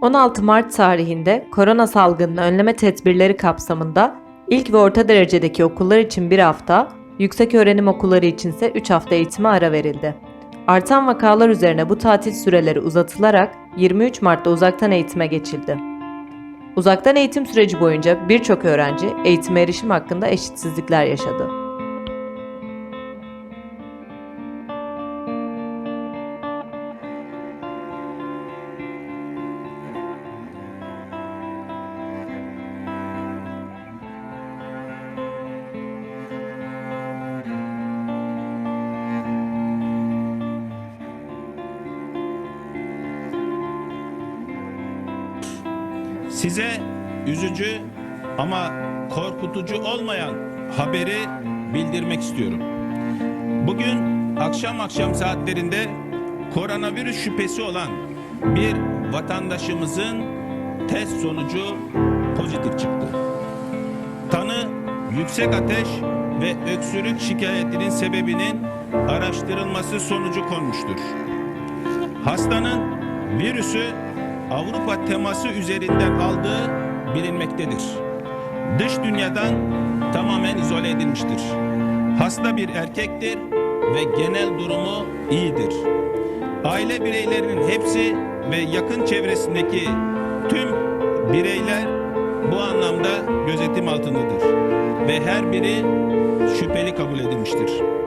16 Mart tarihinde korona salgınını önleme tedbirleri kapsamında ilk ve orta derecedeki okullar için bir hafta, yüksek öğrenim okulları içinse 3 hafta eğitime ara verildi. Artan vakalar üzerine bu tatil süreleri uzatılarak 23 Mart'ta uzaktan eğitime geçildi. Uzaktan eğitim süreci boyunca birçok öğrenci eğitime erişim hakkında eşitsizlikler yaşadı. Size üzücü ama korkutucu olmayan haberi bildirmek istiyorum. Bugün akşam akşam saatlerinde koronavirüs şüphesi olan bir vatandaşımızın test sonucu pozitif çıktı. Tanı yüksek ateş ve öksürük şikayetinin sebebinin araştırılması sonucu konmuştur. Hastanın virüsü Avrupa teması üzerinden aldığı bilinmektedir. Dış dünyadan tamamen izole edilmiştir. Hasta bir erkektir ve genel durumu iyidir. Aile bireylerinin hepsi ve yakın çevresindeki tüm bireyler bu anlamda gözetim altındadır ve her biri şüpheli kabul edilmiştir.